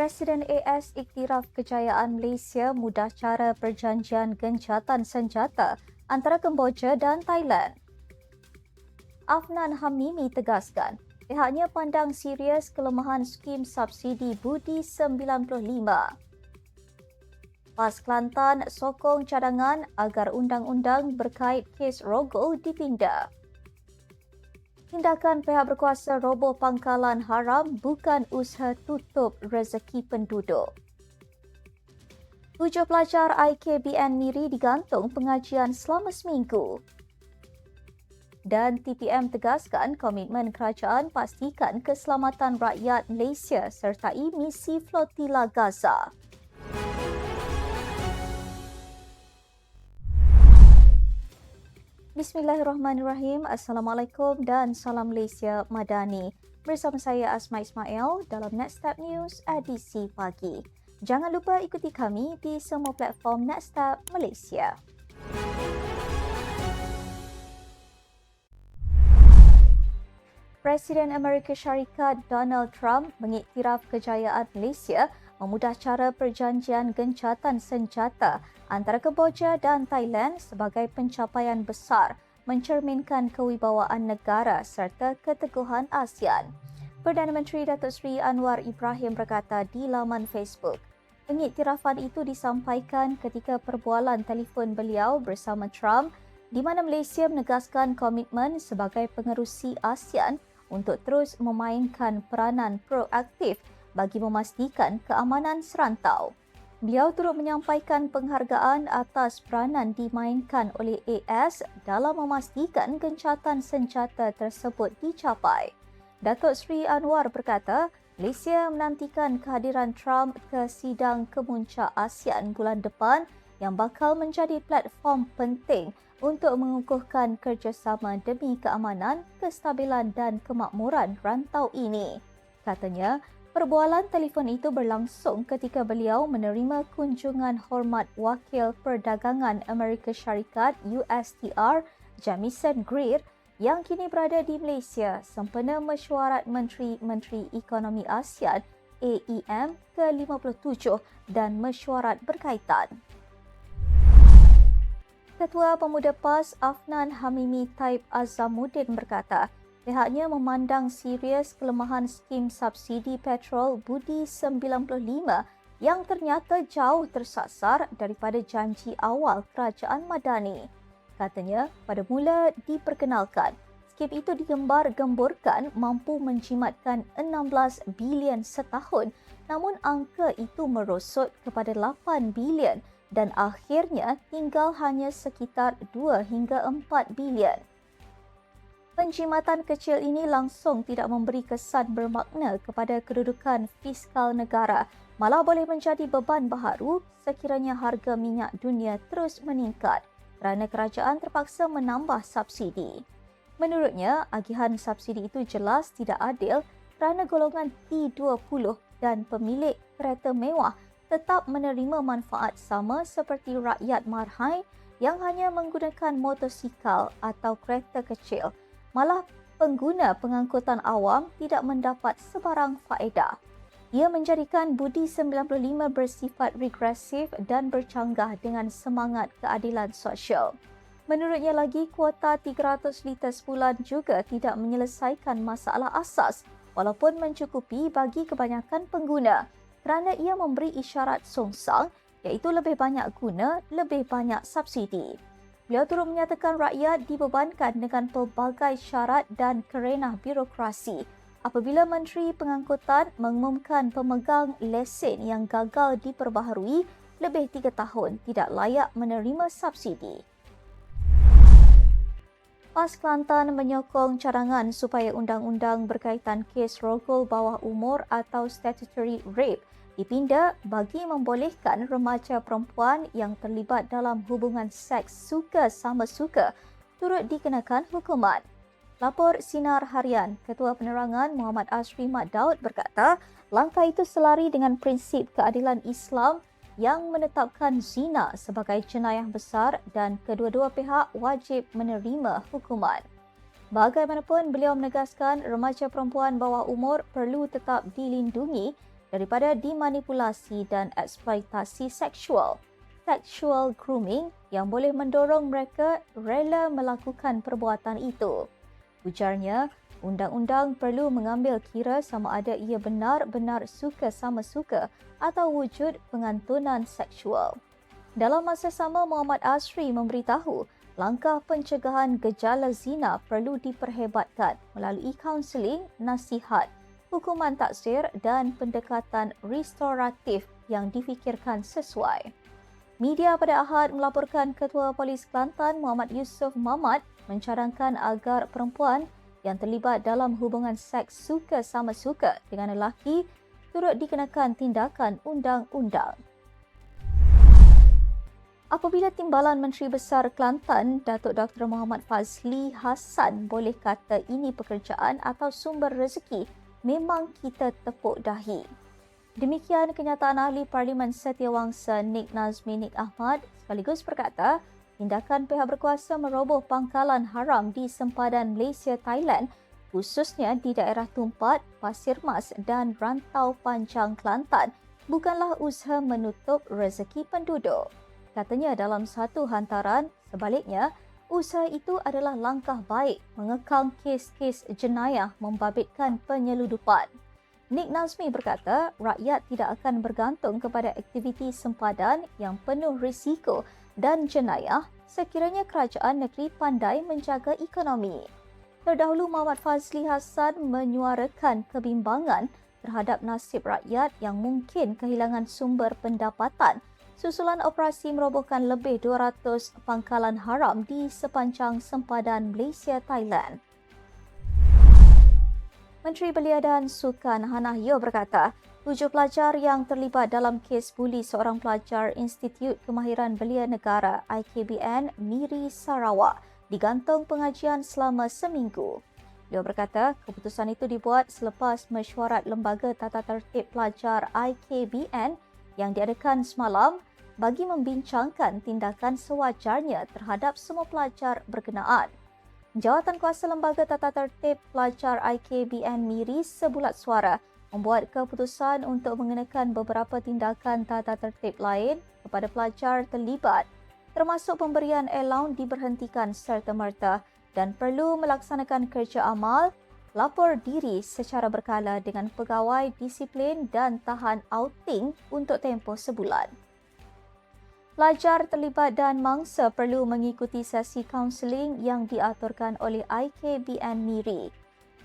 Presiden AS iktiraf kejayaan Malaysia mudah cara perjanjian gencatan senjata antara Kemboja dan Thailand. Afnan Hamimi tegaskan, pihaknya pandang serius kelemahan skim subsidi Budi 95. PAS Kelantan sokong cadangan agar undang-undang berkait kes rogol dipindah tindakan pihak berkuasa roboh pangkalan haram bukan usaha tutup rezeki penduduk. Tujuh pelajar IKBN Miri digantung pengajian selama seminggu. Dan TPM tegaskan komitmen kerajaan pastikan keselamatan rakyat Malaysia sertai misi flotila Gaza. Bismillahirrahmanirrahim. Assalamualaikum dan salam Malaysia Madani. Bersama saya Asma Ismail dalam Next Step News edisi pagi. Jangan lupa ikuti kami di semua platform Next Step Malaysia. Presiden Amerika Syarikat Donald Trump mengiktiraf kejayaan Malaysia memudah cara perjanjian gencatan senjata antara Kemboja dan Thailand sebagai pencapaian besar mencerminkan kewibawaan negara serta keteguhan ASEAN. Perdana Menteri Datuk Seri Anwar Ibrahim berkata di laman Facebook, pengiktirafan itu disampaikan ketika perbualan telefon beliau bersama Trump di mana Malaysia menegaskan komitmen sebagai pengerusi ASEAN untuk terus memainkan peranan proaktif bagi memastikan keamanan serantau. Beliau turut menyampaikan penghargaan atas peranan dimainkan oleh AS dalam memastikan gencatan senjata tersebut dicapai. Datuk Seri Anwar berkata, Malaysia menantikan kehadiran Trump ke sidang kemuncak ASEAN bulan depan yang bakal menjadi platform penting untuk mengukuhkan kerjasama demi keamanan, kestabilan dan kemakmuran rantau ini. Katanya, Perbualan telefon itu berlangsung ketika beliau menerima kunjungan hormat Wakil Perdagangan Amerika Syarikat USTR Jamison Greer yang kini berada di Malaysia sempena mesyuarat Menteri-Menteri Ekonomi ASEAN AEM ke-57 dan mesyuarat berkaitan. Ketua Pemuda PAS Afnan Hamimi Taib Azamuddin berkata, Pihaknya memandang serius kelemahan skim subsidi petrol Budi 95 yang ternyata jauh tersasar daripada janji awal kerajaan Madani. Katanya, pada mula diperkenalkan, skim itu digembar-gemburkan mampu menjimatkan 16 bilion setahun namun angka itu merosot kepada 8 bilion dan akhirnya tinggal hanya sekitar 2 hingga 4 bilion penjimatan kecil ini langsung tidak memberi kesan bermakna kepada kedudukan fiskal negara, malah boleh menjadi beban baharu sekiranya harga minyak dunia terus meningkat kerana kerajaan terpaksa menambah subsidi. Menurutnya, agihan subsidi itu jelas tidak adil kerana golongan T20 dan pemilik kereta mewah tetap menerima manfaat sama seperti rakyat marhai yang hanya menggunakan motosikal atau kereta kecil malah pengguna pengangkutan awam tidak mendapat sebarang faedah. Ia menjadikan budi 95 bersifat regresif dan bercanggah dengan semangat keadilan sosial. Menurutnya lagi, kuota 300 liter sebulan juga tidak menyelesaikan masalah asas walaupun mencukupi bagi kebanyakan pengguna kerana ia memberi isyarat songsang iaitu lebih banyak guna, lebih banyak subsidi. Beliau turut menyatakan rakyat dibebankan dengan pelbagai syarat dan kerenah birokrasi apabila Menteri Pengangkutan mengumumkan pemegang lesen yang gagal diperbaharui lebih tiga tahun tidak layak menerima subsidi. PAS Kelantan menyokong cadangan supaya undang-undang berkaitan kes rogol bawah umur atau statutory rape dipinda bagi membolehkan remaja perempuan yang terlibat dalam hubungan seks suka sama suka turut dikenakan hukuman. Lapor Sinar Harian, Ketua Penerangan Muhammad Asri Mat Daud berkata, langkah itu selari dengan prinsip keadilan Islam yang menetapkan zina sebagai jenayah besar dan kedua-dua pihak wajib menerima hukuman. Bagaimanapun, beliau menegaskan remaja perempuan bawah umur perlu tetap dilindungi daripada dimanipulasi dan eksploitasi seksual, sexual grooming yang boleh mendorong mereka rela melakukan perbuatan itu. Ujarnya, undang-undang perlu mengambil kira sama ada ia benar-benar suka sama suka atau wujud pengantunan seksual. Dalam masa sama, Muhammad Asri memberitahu langkah pencegahan gejala zina perlu diperhebatkan melalui kaunseling, nasihat, hukuman taksir dan pendekatan restoratif yang difikirkan sesuai. Media pada Ahad melaporkan Ketua Polis Kelantan Muhammad Yusof Mahmad mencadangkan agar perempuan yang terlibat dalam hubungan seks suka sama suka dengan lelaki turut dikenakan tindakan undang-undang. Apabila Timbalan Menteri Besar Kelantan, Datuk Dr. Muhammad Fazli Hassan boleh kata ini pekerjaan atau sumber rezeki, memang kita tepuk dahi. Demikian kenyataan ahli Parlimen Setiawangsa Nik Nazmi Nik Ahmad sekaligus berkata, tindakan pihak berkuasa meroboh pangkalan haram di sempadan Malaysia Thailand khususnya di daerah Tumpat, Pasir Mas dan Rantau Panjang Kelantan bukanlah usaha menutup rezeki penduduk. Katanya dalam satu hantaran, sebaliknya, usaha itu adalah langkah baik mengekang kes-kes jenayah membabitkan penyeludupan. Nick Nazmi berkata, rakyat tidak akan bergantung kepada aktiviti sempadan yang penuh risiko dan jenayah sekiranya kerajaan negeri pandai menjaga ekonomi. Terdahulu Muhammad Fazli Hassan menyuarakan kebimbangan terhadap nasib rakyat yang mungkin kehilangan sumber pendapatan susulan operasi merobohkan lebih 200 pangkalan haram di sepanjang sempadan Malaysia Thailand. Menteri Belia dan Sukan Hana Yeo berkata, tujuh pelajar yang terlibat dalam kes buli seorang pelajar Institut Kemahiran Belia Negara IKBN Miri Sarawak digantung pengajian selama seminggu. Beliau berkata, keputusan itu dibuat selepas mesyuarat Lembaga Tata Tertib Pelajar IKBN yang diadakan semalam bagi membincangkan tindakan sewajarnya terhadap semua pelajar berkenaan. Jawatan kuasa Lembaga Tata Tertib Pelajar IKBN Miri sebulat suara membuat keputusan untuk mengenakan beberapa tindakan tata tertib lain kepada pelajar terlibat termasuk pemberian allowance diberhentikan serta-merta dan perlu melaksanakan kerja amal lapor diri secara berkala dengan pegawai disiplin dan tahan outing untuk tempoh sebulan. Pelajar terlibat dan mangsa perlu mengikuti sesi kaunseling yang diaturkan oleh IKBN Miri.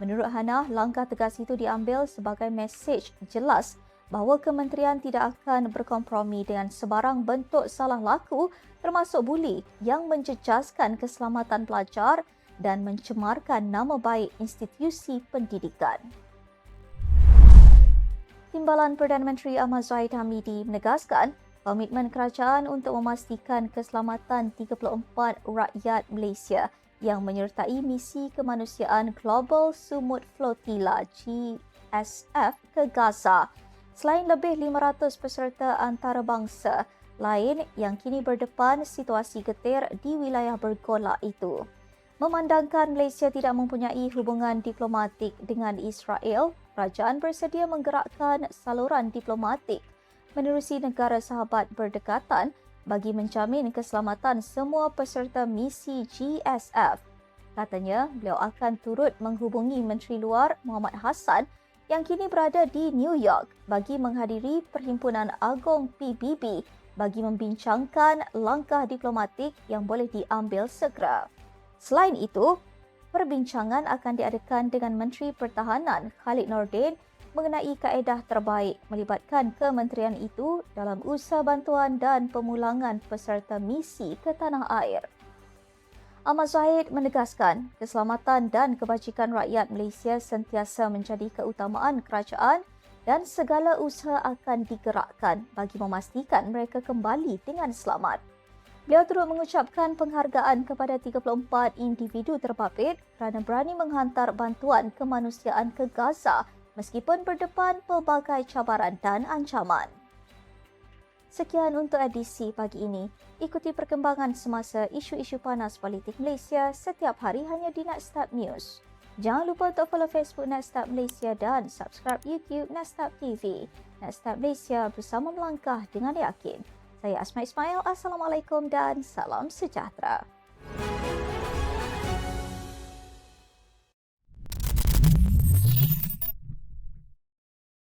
Menurut Hana, langkah tegas itu diambil sebagai mesej jelas bahawa kementerian tidak akan berkompromi dengan sebarang bentuk salah laku termasuk buli yang menjejaskan keselamatan pelajar dan mencemarkan nama baik institusi pendidikan. Timbalan Perdana Menteri Ahmad Zahid Hamidi menegaskan komitmen kerajaan untuk memastikan keselamatan 34 rakyat Malaysia yang menyertai misi kemanusiaan Global Sumut Flotilla GSF ke Gaza. Selain lebih 500 peserta antarabangsa lain yang kini berdepan situasi getir di wilayah bergolak itu. Memandangkan Malaysia tidak mempunyai hubungan diplomatik dengan Israel, kerajaan bersedia menggerakkan saluran diplomatik menerusi negara sahabat berdekatan bagi menjamin keselamatan semua peserta misi GSF. Katanya, beliau akan turut menghubungi Menteri Luar Muhammad Hassan yang kini berada di New York bagi menghadiri Perhimpunan Agong PBB bagi membincangkan langkah diplomatik yang boleh diambil segera. Selain itu, perbincangan akan diadakan dengan Menteri Pertahanan Khalid Nordin mengenai kaedah terbaik melibatkan kementerian itu dalam usaha bantuan dan pemulangan peserta misi ke tanah air. Ahmad Zahid menegaskan keselamatan dan kebajikan rakyat Malaysia sentiasa menjadi keutamaan kerajaan dan segala usaha akan digerakkan bagi memastikan mereka kembali dengan selamat. Beliau turut mengucapkan penghargaan kepada 34 individu terpapit kerana berani menghantar bantuan kemanusiaan ke Gaza meskipun berdepan pelbagai cabaran dan ancaman. Sekian untuk edisi pagi ini. Ikuti perkembangan semasa isu-isu panas politik Malaysia setiap hari hanya di Nextstart News. Jangan lupa untuk follow Facebook Netstab Malaysia dan subscribe YouTube Netstab TV. Netstab Malaysia bersama melangkah dengan yakin. Saya Asma Ismail. Assalamualaikum dan salam sejahtera.